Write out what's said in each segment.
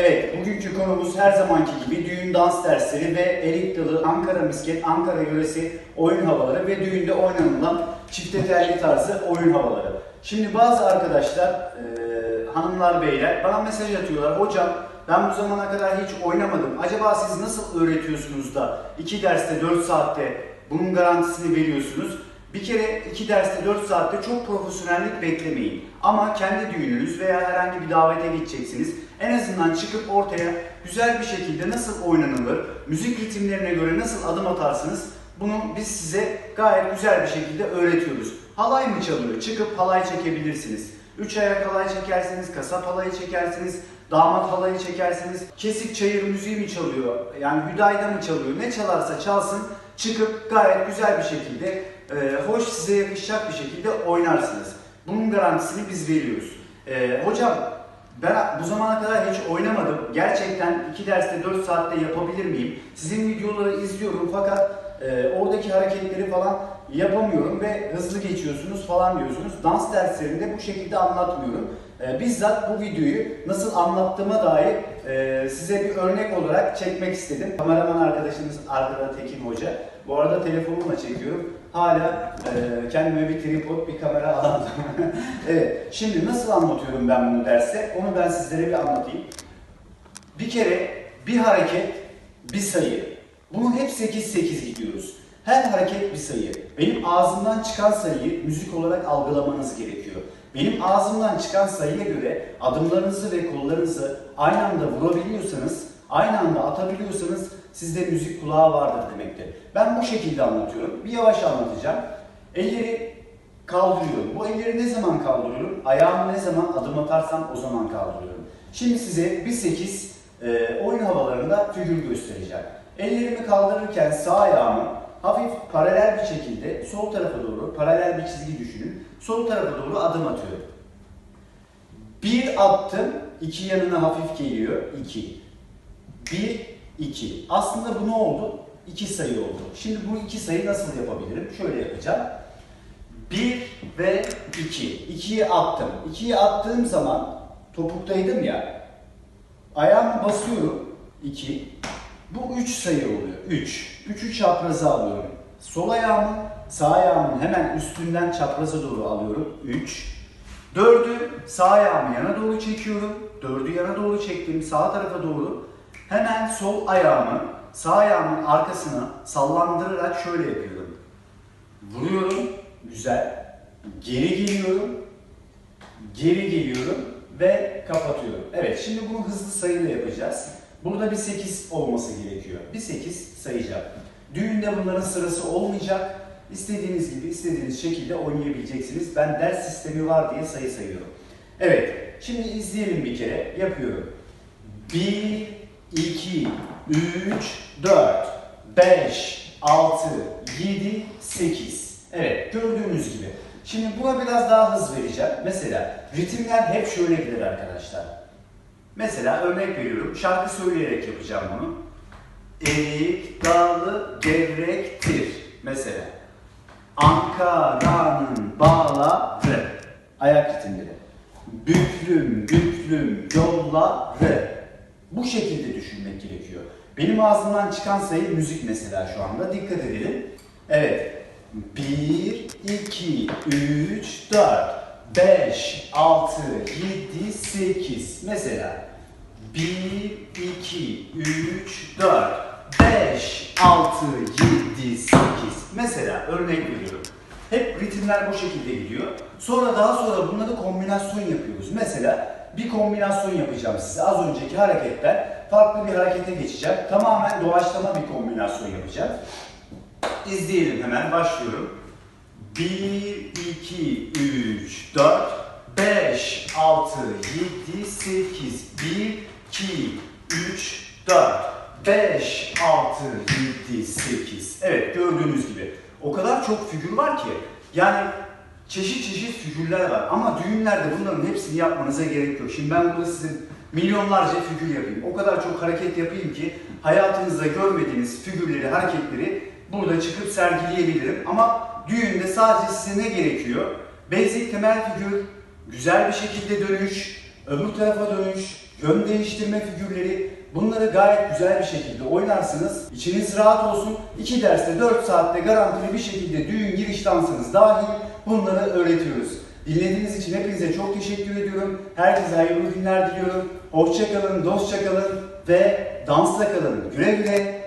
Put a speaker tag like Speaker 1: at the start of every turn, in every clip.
Speaker 1: Evet, bugünkü konumuz her zamanki gibi düğün dans dersleri ve erik dalı, Ankara misket, Ankara yöresi oyun havaları ve düğünde oynanılan çifte telli tarzı oyun havaları. Şimdi bazı arkadaşlar, e, hanımlar, beyler bana mesaj atıyorlar. Hocam ben bu zamana kadar hiç oynamadım. Acaba siz nasıl öğretiyorsunuz da 2 derste 4 saatte bunun garantisini veriyorsunuz? Bir kere iki derste 4 saatte çok profesyonellik beklemeyin. Ama kendi düğününüz veya herhangi bir davete gideceksiniz. En azından çıkıp ortaya güzel bir şekilde nasıl oynanılır, müzik ritimlerine göre nasıl adım atarsınız bunu biz size gayet güzel bir şekilde öğretiyoruz. Halay mı çalıyor? Çıkıp halay çekebilirsiniz. Üç ayak halay çekersiniz, kasap halayı çekersiniz, damat halayı çekersiniz. Kesik çayır müziği mi çalıyor? Yani hüdayda mı çalıyor? Ne çalarsa çalsın çıkıp gayet güzel bir şekilde, e, hoş size yakışacak bir şekilde oynarsınız. Bunun garantisini biz veriyoruz. E, hocam ben bu zamana kadar hiç oynamadım. Gerçekten 2 derste 4 saatte yapabilir miyim? Sizin videoları izliyorum fakat e, oradaki hareketleri falan yapamıyorum ve hızlı geçiyorsunuz falan diyorsunuz. Dans derslerinde bu şekilde anlatmıyorum. E, bizzat bu videoyu nasıl anlattığıma dair e, size bir örnek olarak çekmek istedim. Kameraman arkadaşımız arkada Tekin Hoca. Bu arada telefonumla çekiyorum. Hala e, kendime bir tripod, bir kamera aldım. evet, şimdi nasıl anlatıyorum ben bunu derste? Onu ben sizlere bir anlatayım. Bir kere bir hareket, bir sayı. Bunu hep 8-8 gidiyoruz. Her hareket bir sayı. Benim ağzımdan çıkan sayıyı müzik olarak algılamanız gerekiyor. Benim ağzımdan çıkan sayıya göre adımlarınızı ve kollarınızı aynı anda vurabiliyorsanız, aynı anda atabiliyorsanız sizde müzik kulağı vardır demektir. Ben bu şekilde anlatıyorum. Bir yavaş anlatacağım. Elleri kaldırıyorum. Bu elleri ne zaman kaldırıyorum? Ayağımı ne zaman adım atarsam o zaman kaldırıyorum. Şimdi size bir 8 e, oyun havalarında figür göstereceğim. Ellerimi kaldırırken sağ ayağımı hafif paralel bir şekilde sol tarafa doğru paralel bir çizgi düşünün. Sol tarafa doğru adım atıyorum. Bir attım, iki yanına hafif geliyor, iki. Bir, iki. Aslında bu ne oldu? İki sayı oldu. Şimdi bu iki sayı nasıl yapabilirim? Şöyle yapacağım. Bir ve iki. İkiyi attım. İkiyi attığım zaman topuktaydım ya. Ayağımı basıyorum. iki. Bu üç sayı oluyor. Üç. Üçü çapraza alıyorum. Sol ayağımı sağ ayağımın hemen üstünden çapraza doğru alıyorum. Üç. Dördü sağ ayağımı yana doğru çekiyorum. Dördü yana doğru çektim sağ tarafa doğru. Hemen sol ayağımı sağ ayağımın arkasına sallandırarak şöyle yapıyorum. Vuruyorum. Güzel. Geri geliyorum. Geri geliyorum ve kapatıyorum. Evet şimdi bunu hızlı sayıyla yapacağız. Burada bir 8 olması gerekiyor. Bir 8 sayacağım. Düğünde bunların sırası olmayacak. İstediğiniz gibi, istediğiniz şekilde oynayabileceksiniz. Ben ders sistemi var diye sayı sayıyorum. Evet, şimdi izleyelim bir kere. Yapıyorum. 1, 2, 3, 4, 5, 6, 7, 8. Evet, gördüğünüz gibi. Şimdi buna biraz daha hız vereceğim. Mesela ritimler hep şöyle gider arkadaşlar. Mesela örnek veriyorum. Şarkı söyleyerek yapacağım bunu. Erik dalı gevrektir. Mesela. Ankara'nın bağları. Ayak ritimleri. Büklüm büklüm yolları. Bu şekilde düşünmek gerekiyor. Benim ağzımdan çıkan sayı müzik mesela şu anda. Dikkat edelim. Evet. 1, 2, 3, 4, 5, 6, 7, 8. Mesela 1, 2, 3, 4, 5, 6, 7, 8. Mesela örnek veriyorum. Hep ritimler bu şekilde gidiyor. Sonra daha sonra bunları kombinasyon yapıyoruz. Mesela bir kombinasyon yapacağım size. Az önceki hareketten farklı bir harekete geçeceğim. Tamamen doğaçlama bir kombinasyon yapacağım. İzleyelim hemen başlıyorum. 1, 2, 3, 4, 5, 6, 7, 8, 1, 2, 3, 4, 5, 6, 7, 8. Evet gördüğünüz gibi. O kadar çok figür var ki. Yani çeşit çeşit figürler var. Ama düğünlerde bunların hepsini yapmanıza gerek yok. Şimdi ben burada sizin milyonlarca figür yapayım. O kadar çok hareket yapayım ki hayatınızda görmediğiniz figürleri, hareketleri burada çıkıp sergileyebilirim. Ama düğünde sadece size ne gerekiyor? Basic temel figür, güzel bir şekilde dönüş, öbür tarafa dönüş, yön değiştirme figürleri bunları gayet güzel bir şekilde oynarsınız. İçiniz rahat olsun. 2 derste 4 saatte garantili bir şekilde düğün giriş dansınız dahil bunları öğretiyoruz. Dinlediğiniz için hepinize çok teşekkür ediyorum. Herkese hayırlı günler diliyorum. Hoşçakalın, dostça kalın ve dansla kalın. Güle güle.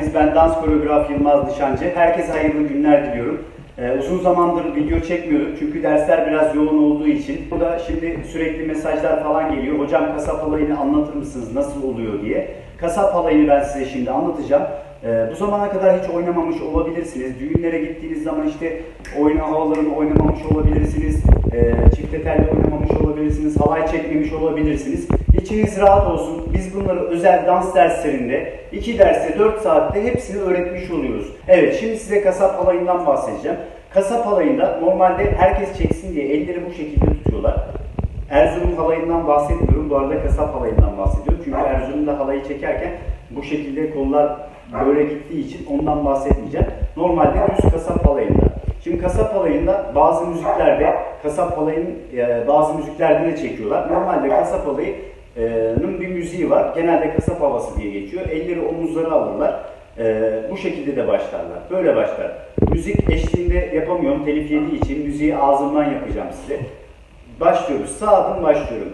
Speaker 1: Geldiniz. Ben dans koreograf Yılmaz Nişancı. Herkese hayırlı günler diliyorum. Ee, uzun zamandır video çekmiyorduk çünkü dersler biraz yoğun olduğu için. Burada şimdi sürekli mesajlar falan geliyor. Hocam kasap halayını anlatır mısınız nasıl oluyor diye. Kasap halayını ben size şimdi anlatacağım. Ee, bu zamana kadar hiç oynamamış olabilirsiniz. Düğünlere gittiğiniz zaman işte oyna havalarını oynamamış olabilirsiniz. Ee, çifte telli oynamamış olabilirsiniz. Halay çekmemiş olabilirsiniz. İçiniz rahat olsun. Biz bunları özel dans derslerinde 2 derste 4 saatte hepsini öğretmiş oluyoruz. Evet şimdi size kasap halayından bahsedeceğim. Kasap halayında normalde herkes çeksin diye elleri bu şekilde tutuyorlar. Erzurum halayından bahsetmiyorum. Bu arada kasap halayından bahsediyorum. Çünkü Erzurum'da halayı çekerken bu şekilde kollar böyle gittiği için ondan bahsetmeyeceğim. Normalde düz kasap halayında. Şimdi kasap halayında bazı müziklerde kasap halayının e, bazı müziklerde de çekiyorlar. Normalde kasap halayının bir müziği var. Genelde kasap havası diye geçiyor. Elleri omuzlara alırlar. E, bu şekilde de başlarlar. Böyle başlar. Müzik eşliğinde yapamıyorum. Telif yediği için müziği ağzımdan yapacağım size. Başlıyoruz. Sağ adım başlıyorum.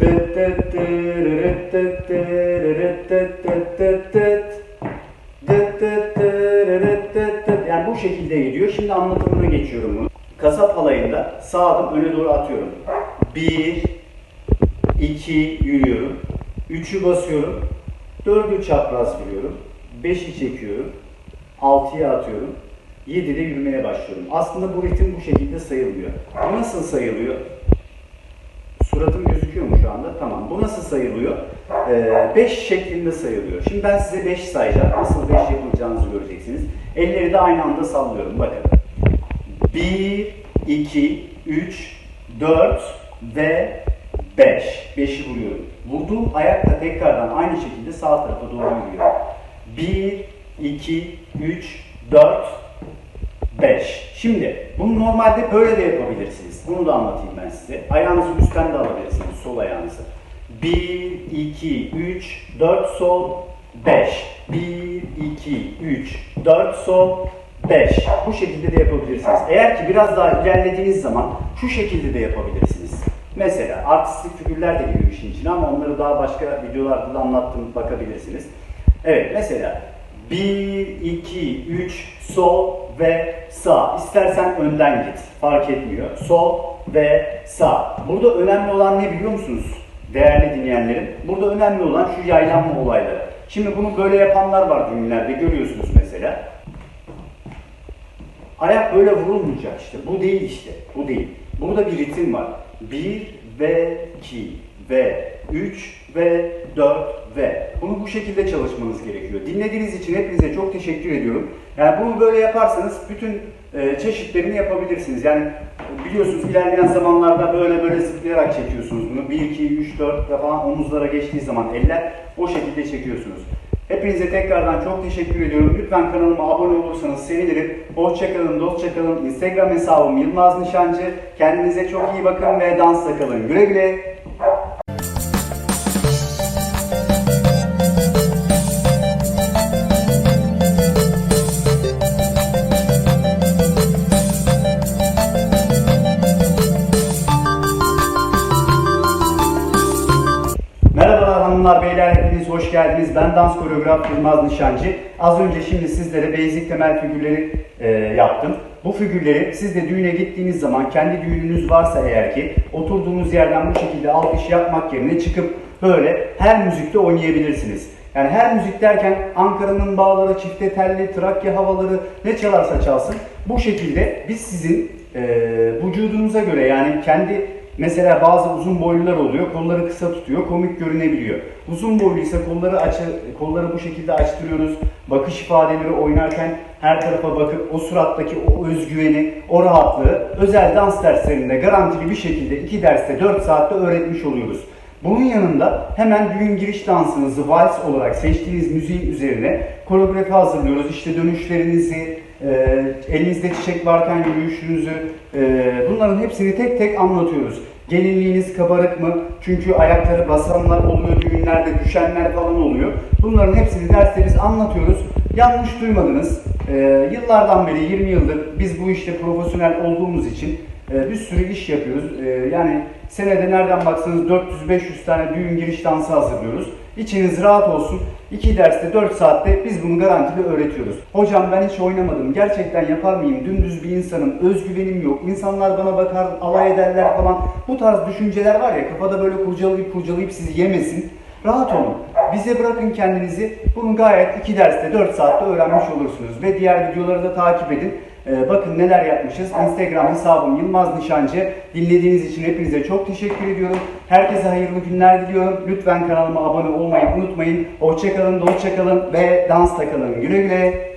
Speaker 1: Dıt dıt dırırıt dıt dırırıt dıt dıt dıt dıt. Yani bu şekilde gidiyor. Şimdi anlatımına geçiyorum bunu. Kasap halayında sağ adım öne doğru atıyorum. Bir, iki yürüyorum. Üçü basıyorum. Dördü çapraz vuruyorum. Beşi çekiyorum. Altıya atıyorum. 7'de yürümeye başlıyorum. Aslında bu ritim bu şekilde sayılıyor. Bu nasıl sayılıyor? Suratım gözüküyor mu şu anda? Tamam. Bu nasıl sayılıyor? 5 şeklinde sayılıyor. Şimdi ben size 5 sayacağım. Nasıl 5 yapılacağınızı göreceksiniz. Elleri de aynı anda sallıyorum. Bakın. 1, 2, 3, 4 ve 5. 5'i vuruyorum. Vurduğum ayak da tekrardan aynı şekilde sağ tarafa doğru yürüyor. 1, 2, 3, 4, 5. Şimdi bunu normalde böyle de yapabilirsiniz. Bunu da anlatayım ben size. Ayağınızı üstten de alabilirsiniz, sol ayağınızı. 1, 2, 3, 4 sol, 5. 1, 2, 3, 4 sol, 5. Bu şekilde de yapabilirsiniz. Eğer ki biraz daha ilerlediğiniz zaman şu şekilde de yapabilirsiniz. Mesela artistik figürler de giriyor işin içine ama onları daha başka videolarda da anlattım bakabilirsiniz. Evet mesela 1, 2, 3, sol ve sağ. İstersen önden git. Fark etmiyor. Sol ve sağ. Burada önemli olan ne biliyor musunuz? Değerli dinleyenlerim. Burada önemli olan şu yaylanma olayları. Şimdi bunu böyle yapanlar var düğünlerde görüyorsunuz mesela. Ayak böyle vurulmayacak işte. Bu değil işte. Bu değil. Burada bir ritim var. 1 ve 2 ve 3 ve 4 ve. Bunu bu şekilde çalışmanız gerekiyor. Dinlediğiniz için hepinize çok teşekkür ediyorum. Yani bunu böyle yaparsanız bütün e, çeşitlerini yapabilirsiniz. Yani biliyorsunuz ilerleyen zamanlarda böyle böyle zıplayarak çekiyorsunuz bunu. 1, 2, 3, 4 falan omuzlara geçtiği zaman eller o şekilde çekiyorsunuz. Hepinize tekrardan çok teşekkür ediyorum. Lütfen kanalıma abone olursanız sevinirim. Hoşçakalın, dostçakalın. Instagram hesabım Yılmaz Nişancı. Kendinize çok iyi bakın ve dansla kalın. Güle güle. Geldiniz. Ben dans koreograf Yılmaz Nişancı. Az önce şimdi sizlere basic temel figürleri e, yaptım. Bu figürleri siz de düğüne gittiğiniz zaman kendi düğününüz varsa eğer ki oturduğunuz yerden bu şekilde alkış yapmak yerine çıkıp böyle her müzikte oynayabilirsiniz. Yani her müzik derken Ankara'nın bağları, çifte telli, Trakya havaları ne çalarsa çalsın bu şekilde biz sizin e, vücudunuza göre yani kendi Mesela bazı uzun boylular oluyor, kolları kısa tutuyor, komik görünebiliyor. Uzun boyluysa kolları açı, kolları bu şekilde açtırıyoruz. Bakış ifadeleri oynarken her tarafa bakıp o surattaki o özgüveni, o rahatlığı özel dans derslerinde garantili bir şekilde 2 derste 4 saatte öğretmiş oluyoruz. Bunun yanında hemen düğün giriş dansınızı vals olarak seçtiğiniz müziğin üzerine koreografi hazırlıyoruz. İşte dönüşlerinizi, e, elinizde çiçek varken yürüyüşünüzü, e, bunların hepsini tek tek anlatıyoruz. Gelinliğiniz kabarık mı? Çünkü ayakları basanlar oluyor, düğünlerde düşenler falan oluyor. Bunların hepsini derste biz anlatıyoruz. Yanlış duymadınız. E, yıllardan beri, 20 yıldır biz bu işte profesyonel olduğumuz için e, bir sürü iş yapıyoruz. E, yani senede nereden baksanız 400-500 tane düğün giriş dansı hazırlıyoruz. İçiniz rahat olsun. 2 derste 4 saatte biz bunu garantili öğretiyoruz. Hocam ben hiç oynamadım. Gerçekten yapar mıyım? Dümdüz bir insanım. Özgüvenim yok. İnsanlar bana bakar, alay ederler falan. Bu tarz düşünceler var ya kafada böyle kurcalayıp kurcalayıp sizi yemesin. Rahat olun. Bize bırakın kendinizi. Bunu gayet 2 derste 4 saatte öğrenmiş olursunuz. Ve diğer videoları da takip edin. Ee, bakın neler yapmışız. Instagram hesabım Yılmaz Nişancı. Dinlediğiniz için hepinize çok teşekkür ediyorum. Herkese hayırlı günler diliyorum. Lütfen kanalıma abone olmayı unutmayın. Hoşçakalın, hoşçakalın ve dans takalın. Güle güle.